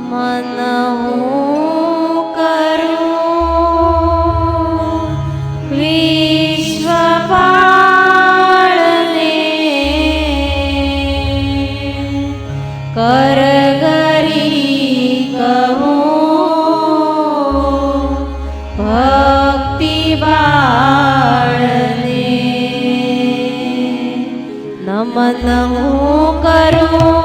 મન હું કરું વિશ્વ પાળને કર નમન હું કરું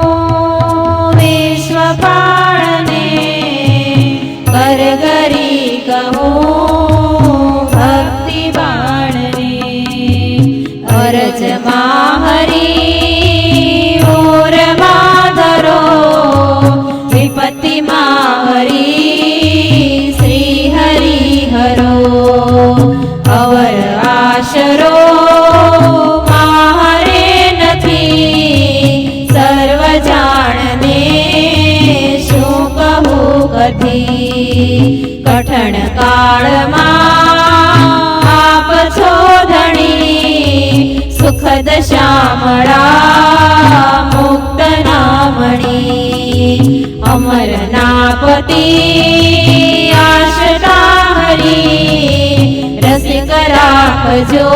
भक्ति आशटा हरी रसिक राखजो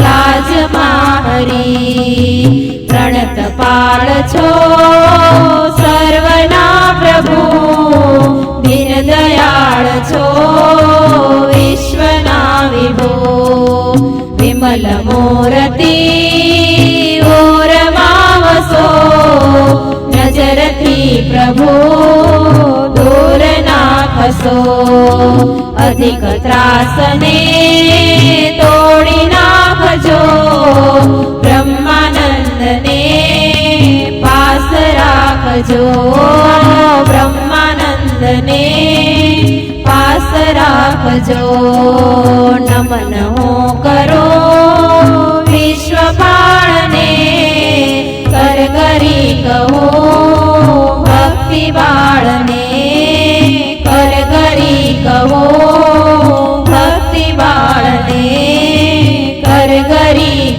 लाज माहरी। प्रणत पाल छो सर्वना प्रभु निरदयाळो विश्वना विभो। विमल मोरती નાખશો અધિક ત્રાસને તોડી નાખજો. બ્રહ્માનંદને પાસ રાખજો. બ્રહ્માનંદને પાસ રાખજો. નમન હું કરો વિશ્વપાળને કર કરી કહો.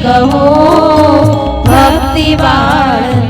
कहो भक्ति बाण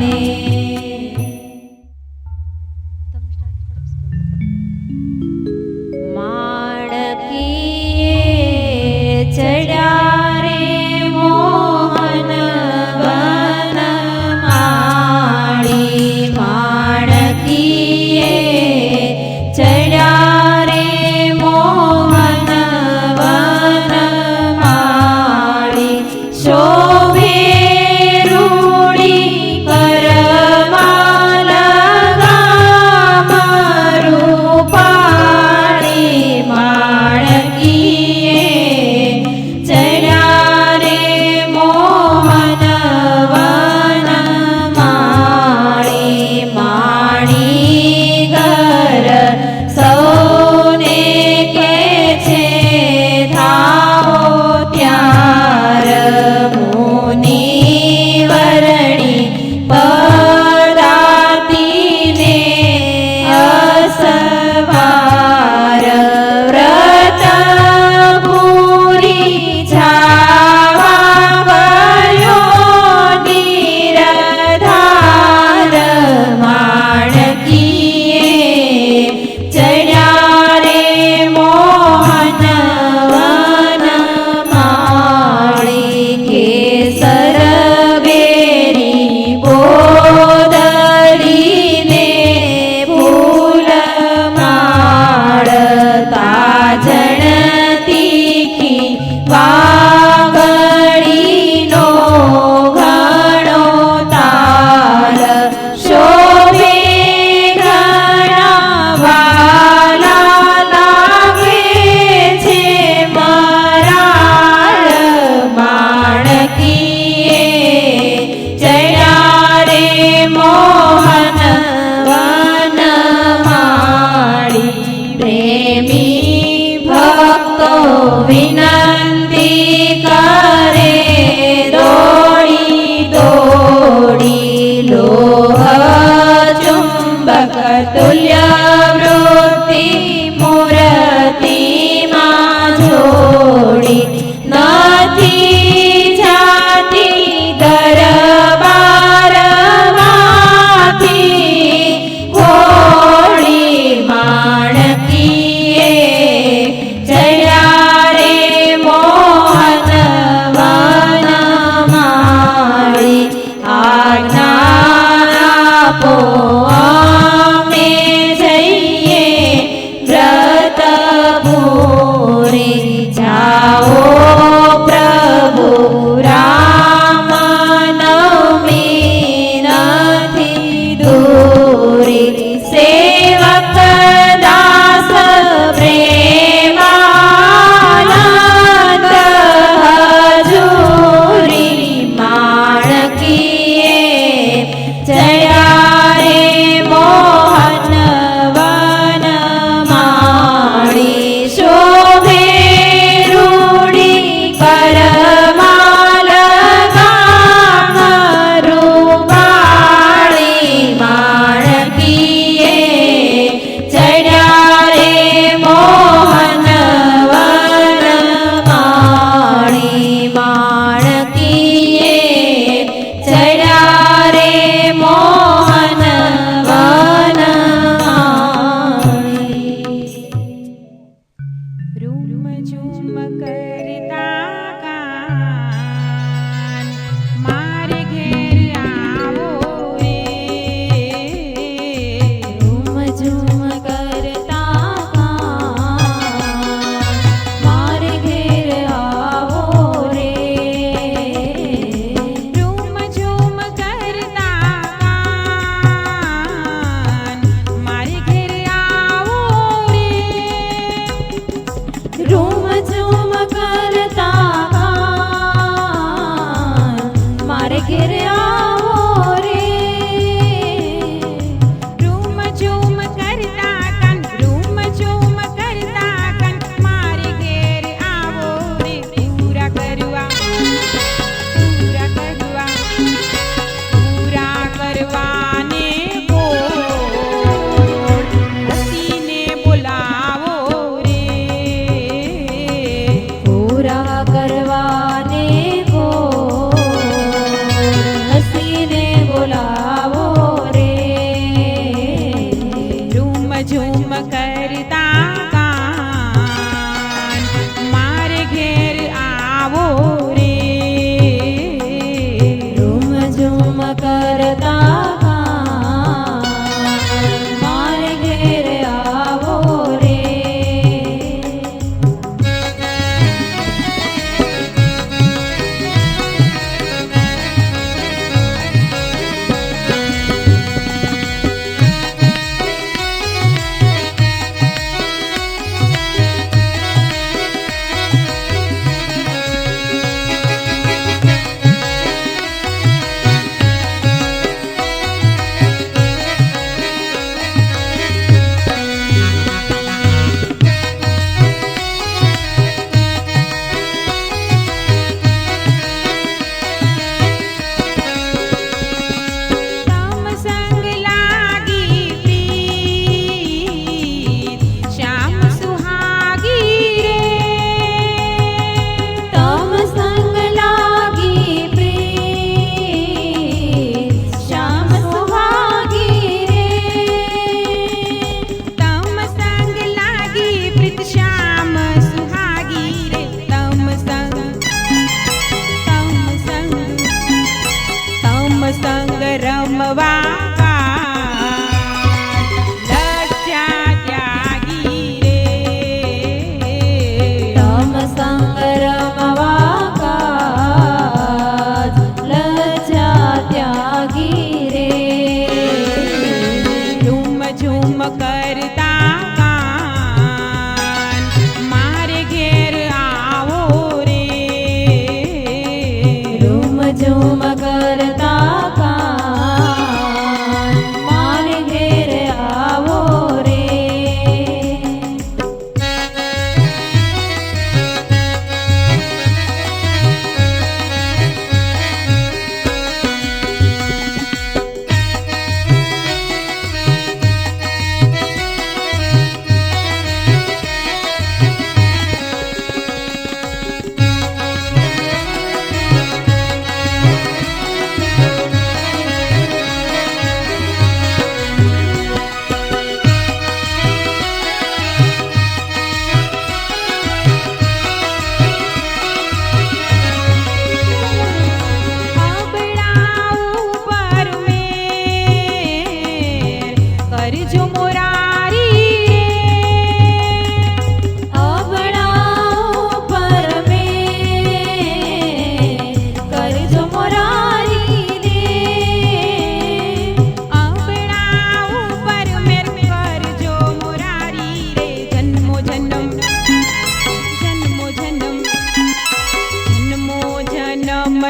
Tá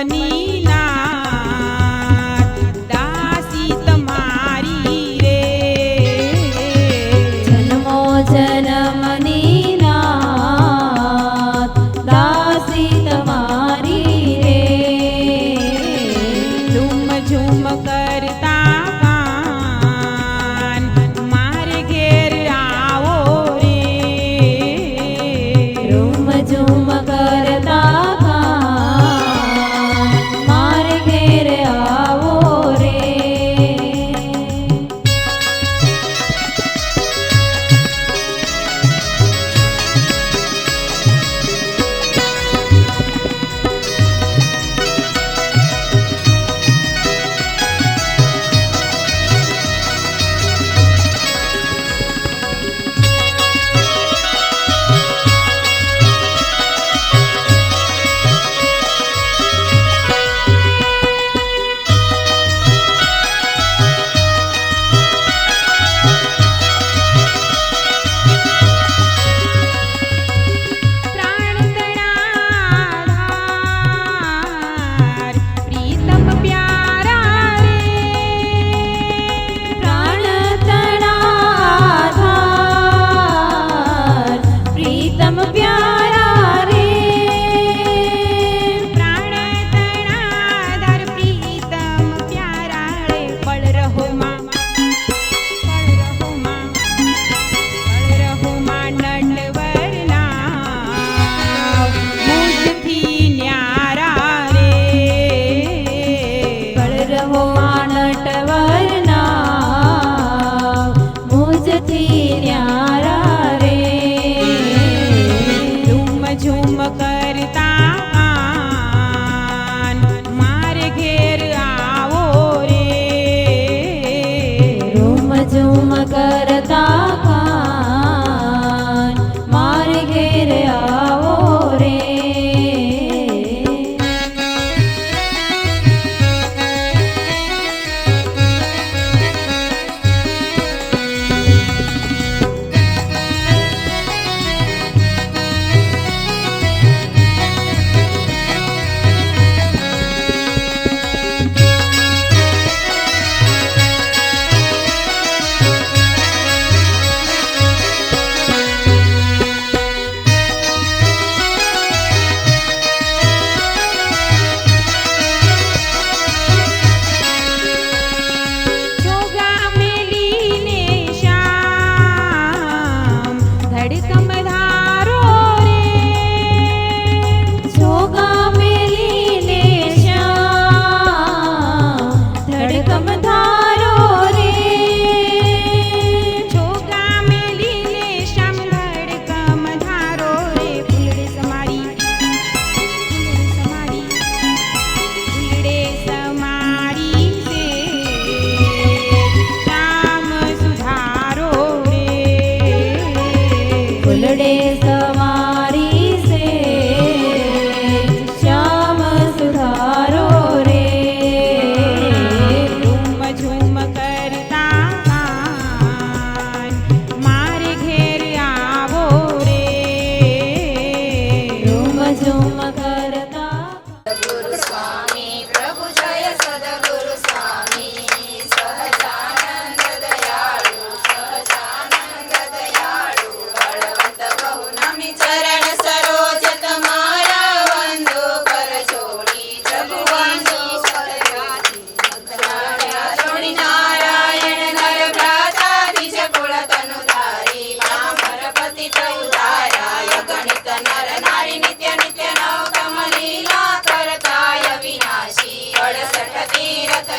Giovanni.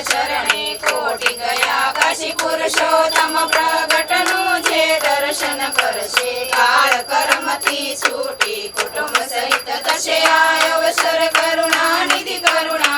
ચરણે કોટી ગયા કાશી પુરુષોત્તમ પ્રગટનું જે દર્શન કરશે કાળ કર્મથી છૂટી કુટુંબ સહિત થશે આ અવસર કરુણા નિધિ કરુણા